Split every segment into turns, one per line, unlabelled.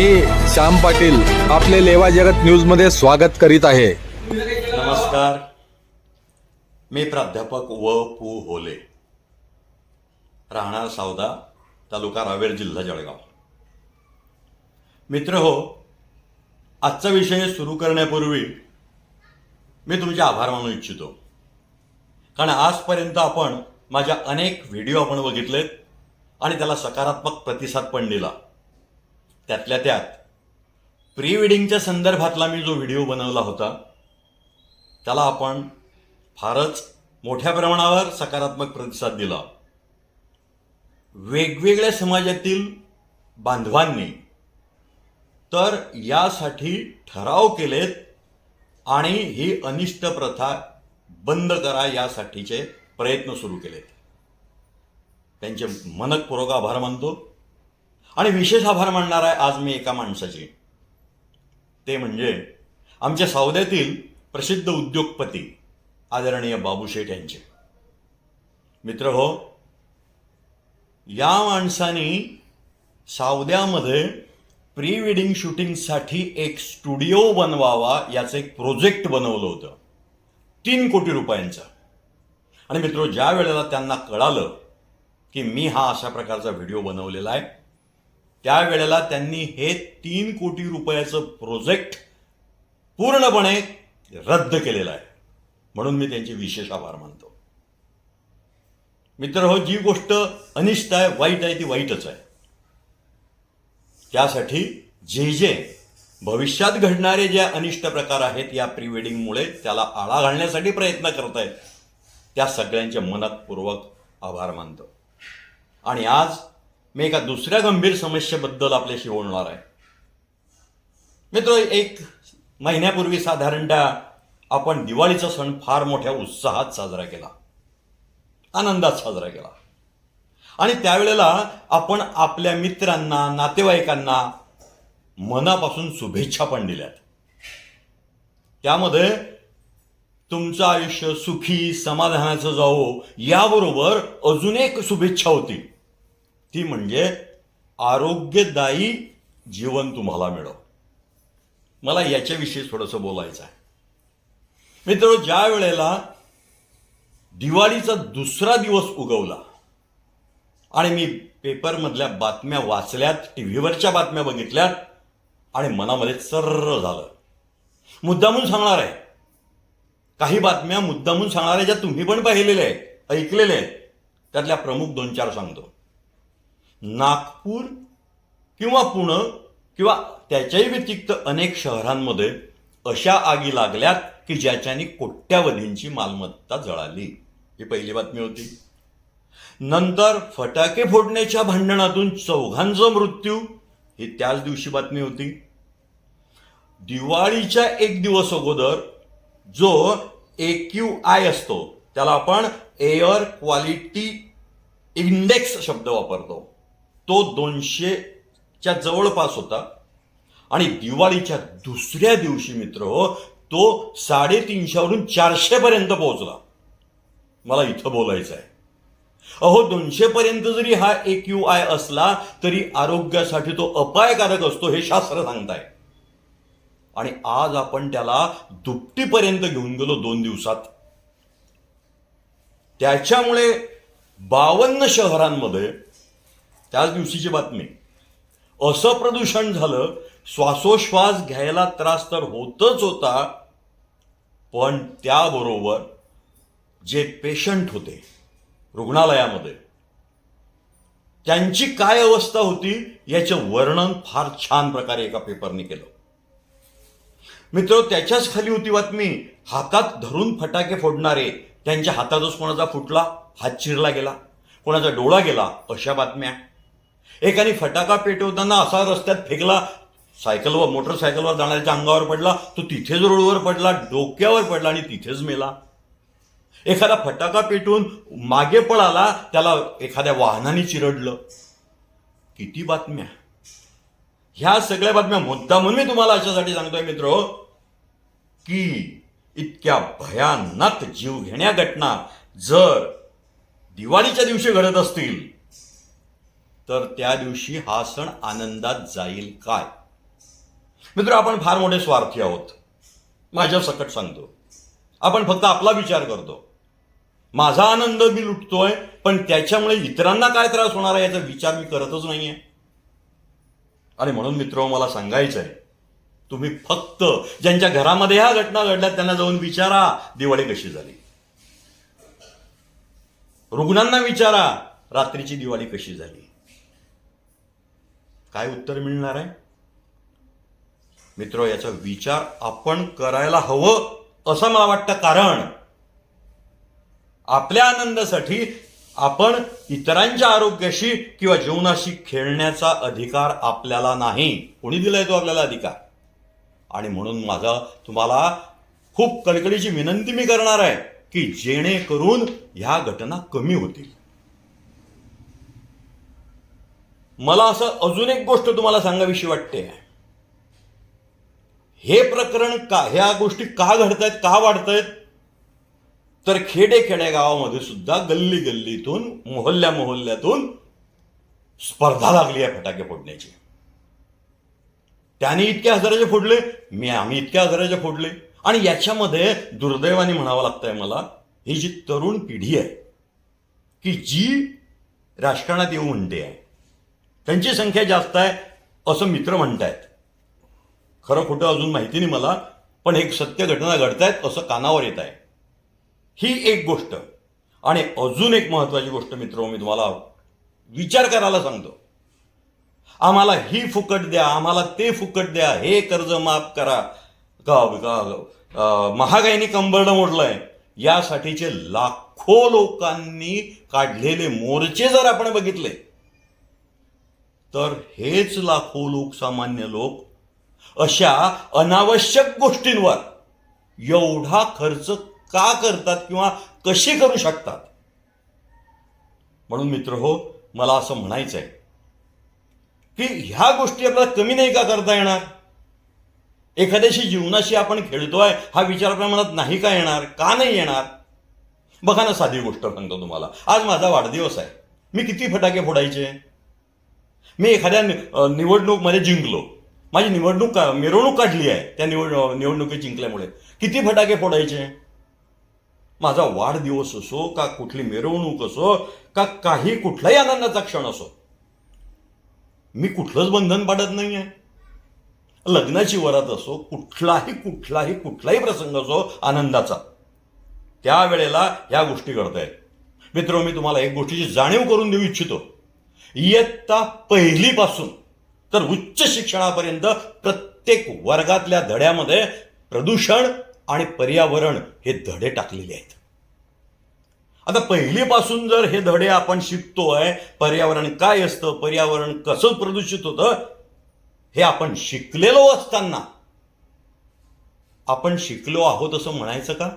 मी श्याम पाटील आपले लेवा जगत न्यूजमध्ये स्वागत करीत आहे.
नमस्कार. मी प्राध्यापक व पु. होले. राहणार सावदा तालुका रावेर जिल्हा जळगाव. मित्र हो आजचा विषय सुरू करण्यापूर्वी मी तुमचे आभार मानू इच्छितो. कारण आजपर्यंत आपण माझ्या अनेक व्हिडिओ आपण बघितलेत आणि त्याला सकारात्मक प्रतिसाद पण दिला. त्यातल्या त्यात प्री वेडिंगच्या संदर्भातला मी जो व्हिडिओ बनवला होता त्याला आपण फारच मोठ्या प्रमाणावर सकारात्मक प्रतिसाद दिला. वेगवेगळ्या समाजातील बांधवांनी तर यासाठी ठराव केलेत आणि ही अनिष्ट प्रथा बंद करा यासाठीचे प्रयत्न सुरू केलेत. त्यांचे मनकपूर्वक आभार मानतो. आणि विशेष आभार मानणार आहे आज मी एका माणसाची. ते म्हणजे आमच्या सावद्यातील प्रसिद्ध उद्योगपती आदरणीय बाबू शेठ यांचे. मित्र हो या माणसानी सावद्यामध्ये प्री वेडिंग शूटिंगसाठी एक स्टुडिओ बनवावा याचं एक प्रोजेक्ट बनवलं होतं. तीन कोटी रुपयांचा. आणि मित्र ज्या वेळेला त्यांना कळालं की मी हा अशा प्रकारचा व्हिडिओ बनवलेला आहे त्यावेळेला त्यांनी हे तीन कोटी रुपयाचं प्रोजेक्ट पूर्णपणे रद्द केलेलं आहे. म्हणून मी त्यांचे विशेष आभार मानतो. मित्र हो जी गोष्ट अनिष्ट आहे वाईट आहे ती वाईटच आहे. त्यासाठी जे जे भविष्यात घडणारे जे अनिष्ट प्रकार आहेत या प्री वेडिंगमुळे त्याला आळा घालण्यासाठी प्रयत्न करत आहेत त्या सगळ्यांचे मनपूर्वक आभार मानतो. आणि आज मी एका दुसऱ्या गंभीर समस्येबद्दल आपल्याशी बोलणार आहे. मित्र एक महिन्यापूर्वी साधारणतः आपण दिवाळीचा सण फार मोठ्या उत्साहात साजरा केला. आनंदात साजरा केला. आणि त्यावेळेला आपण आपल्या मित्रांना नातेवाईकांना मनापासून शुभेच्छा पण दिल्यात. त्यामध्ये तुमचं आयुष्य सुखी समाधानाचं जावो याबरोबर अजून एक शुभेच्छा होती. ती म्हणजे आरोग्यदायी जीवन तुम्हाला मिळो मला याच्याविषयी थोडंसं बोलायचं आहे. मित्र ज्या वेळेला दिवाळीचा दुसरा दिवस उगवला आणि मी पेपरमधल्या बातम्या वाचल्यात टी व्हीवरच्या बातम्या बघितल्यात आणि मनामध्ये सर्र झालं. मुद्दामून सांगणार आहे. काही बातम्या मुद्दामून सांगणार आहे ज्या तुम्ही पण पाहिलेल्या आहेत ऐकलेल्या आहेत त्यातल्या प्रमुख दोन चार सांगतो. नागपूर किंवा पुणे किंवा त्याच्याही व्यतिरिक्त अनेक शहरांमध्ये अशा आगी लागल्यात की ज्याच्याने कोट्यावधींची मालमत्ता जळाली. ही पहिली बातमी होती. नंतर फटाके फोडण्याच्या भांडणातून चौघांचा मृत्यू ही त्याच दिवशी बातमी होती. दिवाळीच्या एक दिवस अगोदर जो ए क्यू आय असतो त्याला आपण एअर क्वालिटी इंडेक्स शब्द वापरतो. तो दोनशेच्या जवळपास होता. आणि दिवाळीच्या दुसऱ्या दिवशी मित्र हो तो साडेतीनशेवरून चारशेपर्यंत पोहोचला. मला इथं बोलायचं आहे. अहो दोनशेपर्यंत जरी हा ए क्यू आय असला तरी आरोग्यासाठी तो अपायकारक असतो हे शास्त्र सांगताय. आणि आज आपण त्याला दुपटीपर्यंत घेऊन गेलो दोन दिवसात. त्याच्यामुळे बावन्न शहरांमध्ये त्याच दिवशीची बातमी. असं प्रदूषण झालं श्वासोश्वास घ्यायला त्रास तर होतच होता पण त्याबरोबर जे पेशंट होते रुग्णालयामध्ये त्यांची काय अवस्था होती याचं वर्णन फार छान प्रकारे एका पेपरने केलं. मित्र त्याच्याच खाली होती बातमी हातात धरून फटाके फोडणारे त्यांच्या हातातच कोणाचा फुटला हात चिरला गेला कोणाचा डोळा गेला अशा बातम्या. एकाने फटाका पेटवताना असा रस्त्यात फेकला सायकलवर मोटरसायकलवर जाणाऱ्याच्या अंगावर पडला तो तिथेच रोडवर पडला डोक्यावर पडला आणि तिथेच मेला. एखादा फटाका पेटून मागे पळाला त्याला एखाद्या वाहनाने चिरडलं. किती बातम्या. ह्या सगळ्या बातम्या मुद्दा म्हणून मी तुम्हाला अशासाठी सांगतोय मित्र की इतक्या भयानक जीवघेण्या घटना जर दिवाळीच्या दिवशी घडत असतील तर त्या दिवशी हा सण आनंदात जाईल काय? मित्र आपण फार मोठे स्वार्थी आहोत. माझ्या सकट सांगतो. आपण फक्त आपला विचार करतो. माझा आनंद मी लुटतोय पण त्याच्यामुळे इतरांना काय त्रास होणार आहे याचा विचार मी करतच नाहीये. आणि म्हणून मित्र मला सांगायचं आहे तुम्ही फक्त ज्यांच्या घरामध्ये ह्या घटना घडल्यात त्यांना जाऊन विचारा दिवाळी कशी झाली. रुग्णांना विचारा रात्रीची दिवाळी कशी झाली. काय उत्तर मिळणार आहे? मित्र याचा विचार आपण करायला हवं असं मला वाटतं. कारण आपल्या आनंदासाठी आपण इतरांच्या आरोग्याशी किंवा जीवनाशी खेळण्याचा अधिकार आपल्याला नाही. कोणी दिलाय तो आपल्याला अधिकार? आणि म्हणून माझा तुम्हाला खूप कळकळीची विनंती मी करणार आहे की जेणेकरून ह्या घटना कमी होतील. मला असं अजून एक गोष्ट तुम्हाला सांगावीशी वाटते. हे प्रकरण का ह्या गोष्टी का घडतायत का वाढतायत? तर खेडे खेड्या गावामध्ये सुद्धा गल्ली गल्लीतून मोहल्ल्या मोहल्ल्यातून स्पर्धा लागली आहे फटाके फोडण्याची. त्याने इतक्या हजाराचे फोडले मी आम्ही इतक्या हजाराचे फोडले. आणि याच्यामध्ये दुर्दैवाने म्हणावं लागतंय मला ही जी तरुण पिढी आहे की जी राजकारणात येऊ म्हणते आहे त्यांची संख्या जास्त आहे असं मित्र म्हणतायत. खरं खोटं अजून माहिती नाही मला पण एक सत्य घटना घडतायत असं कानावर येत आहे. ही एक गोष्ट. आणि अजून एक महत्त्वाची गोष्ट मित्र मी तुम्हाला विचार करायला सांगतो. आम्हाला ही फुकट द्या आम्हाला ते फुकट द्या हे कर्ज माफ करा. का का महागाईने कंबरडं मोडलंय. यासाठीचे लाखो लोकांनी काढलेले मोर्चे जर आपण बघितले तर हेच लाखो लोक सामान्य लोक अशा अनावश्यक गोष्टींवर एवढा खर्च का करतात किंवा कसे करू शकतात? म्हणून मित्र हो मला असं म्हणायचं आहे की ह्या गोष्टी आपल्याला कमी नाही का करता येणार? एखाद्याशी जीवनाशी आपण खेळतोय हा विचार आपल्या मनात नाही का येणार का नाही येणार? बघा ना साधी गोष्ट सांगतो तुम्हाला. आज माझा वाढदिवस आहे. मी किती फटाके फोडायचे? मी एखाद्या नि- निवडणूकमध्ये जिंकलो. माझी निवडणूक का- मिरवणूक काढली आहे त्या निवड निवडणुकीत जिंकल्यामुळे. किती फटाके फोडायचे? माझा वाढदिवस असो का कुठली मिरवणूक असो का काही कुठलाही आनंदाचा क्षण असो मी कुठलंच बंधन पाडत नाही आहे लग्नाची वरात असो कुठलाही कुठलाही कुठलाही प्रसंग असो आनंदाचा. त्यावेळेला ह्या गोष्टी घडतायत. मित्र मी तुम्हाला एक गोष्टीची जाणीव करून देऊ इच्छितो. इयत्ता पहिलीपासून तर उच्च शिक्षणापर्यंत प्रत्येक वर्गातल्या धड्यामध्ये प्रदूषण आणि पर्यावरण हे धडे टाकलेले आहेत. आता पहिलीपासून जर हे धडे आपण शिकतोय पर्यावरण काय असतं पर्यावरण कसं प्रदूषित होतं हे आपण शिकलेलो असताना आपण शिकलो आहोत असं म्हणायचं का?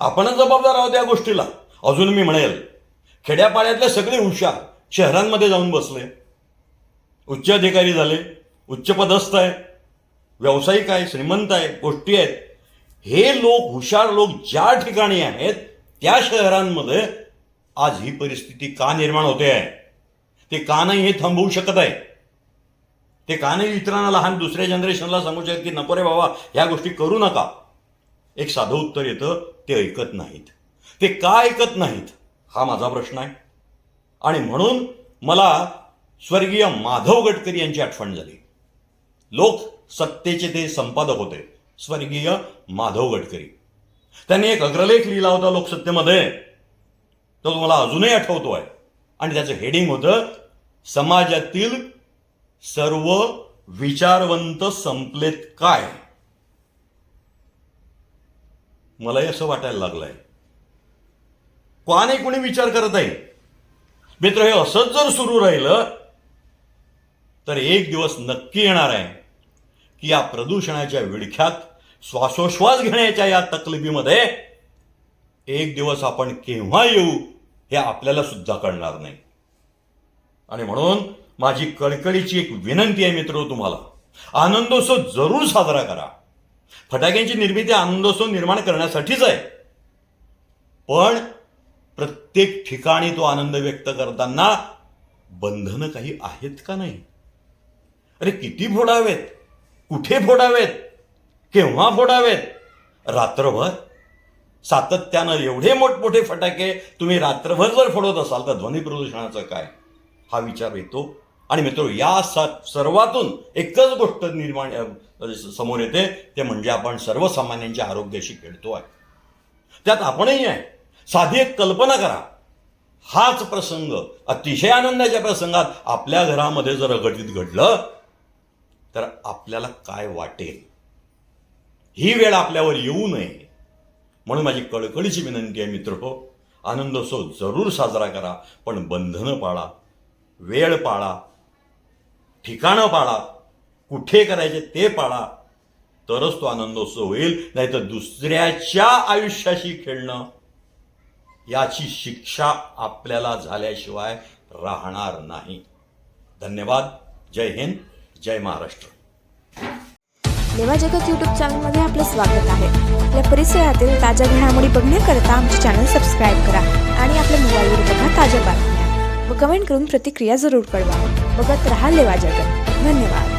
आपणच जबाबदार आहोत या गोष्टीला. अजून मी म्हणेल खेड्यापाड्यातले सगळे हुशार शहरांमध्ये जाऊन बसले. उच्च अधिकारी झाले उच्च पदस्थ आहे व्यावसायिक आहे श्रीमंत आहे गोष्टी आहेत. हे लोक हुशार लोक ज्या ठिकाणी आहेत त्या शहरांमध्ये आज ही परिस्थिती का निर्माण होते आहे? ते का नाही हे थांबवू शकत आहे? ते का नाही इतरांना लहान दुसऱ्या जनरेशनला सांगू शकत की नको रे बाबा ह्या गोष्टी करू नका. एक साधं उत्तर येतं ते ऐकत नाहीत. ते का ऐकत नाहीत? हा माझा प्रश्न आहे. आणि म्हणून मला स्वर्गीय माधव गडकरी यांची आठवण झाली. लोक सत्तेचे ते संपादक होते स्वर्गीय माधव गडकरी. त्यांनी एक अग्रलेख लिहिला होता लोकसत्तेमध्ये. तो तुम्हाला अजूनही आठवतो आहे. आणि त्याचं हेडिंग होतं समाजातील सर्व विचारवंत संपलेत काय? मलाही असं वाटायला लागलंय. का नाही कोणी विचार करत आहे मित्र हे असंच जर सुरू राहिलं तर एक दिवस नक्की येणार आहे की या प्रदूषणाच्या विडख्यात श्वासोश्वास घेण्याच्या या तकलीबीमध्ये एक दिवस आपण केव्हा येऊ हे आपल्याला सुद्धा कळणार नाही. आणि म्हणून माझी कळकळीची एक विनंती आहे मित्र तुम्हाला. आनंदोत्सव जरूर साजरा करा. फटाक्यांची निर्मिती आनंदोत्सव निर्माण करण्यासाठीच आहे. पण प्रत्येक ठिकाणी तो आनंद व्यक्त करताना बंधनं काही आहेत का नाही? अरे किती फोडावेत? कुठे फोडावेत? केव्हा फोडावेत? रात्रभर सातत्यानं एवढे मोठमोठे फटाके तुम्ही रात्रभर जर फोडत असाल तर ध्वनी प्रदूषणाचं काय? हा विचार येतो. आणि मित्र या सर्वातून एकच गोष्ट निर्माण म्हणजे समोर येते. ते म्हणजे आपण सर्वसामान्यांच्या आरोग्याशी खेळतो आहे. त्यात आपणही आहे. साधी एक कल्पना करा. हाच प्रसंग अतिशय आनंदाच्या प्रसंगात आपल्या घरामध्ये जर अघटित घडलं तर आपल्याला काय वाटेल? ही वेळ आपल्यावर येऊ नये. म्हणून माझी कळकळीची विनंती आहे मित्र हो आनंदोत्सव जरूर साजरा करा पण बंधनं पाळा वेळ पाळा ठिकाणं पाळा कुठे करायचे ते पाळा तरच तो आनंदोत्सव होईल नाहीतर दुसऱ्याच्या आयुष्याशी खेळणं याची शिक्षा आपल्याला झाल्याशिवाय राहणार नाही. धन्यवाद. जय हिंद. जय महाराष्ट्र.
लेवा जगत यूट्यूब चॅनलमध्ये आपलं स्वागत आहे. आपल्या परिसरातील ताज्या घडामोडी बघण्याकरता आमचे चॅनल सबस्क्राईब करा आणि आपल्या मोबाईलवर बघा ताज्या बातम्या. व कमेंट करून प्रतिक्रिया जरूर कळवा. बघत राहा लेवा जगत. धन्यवाद.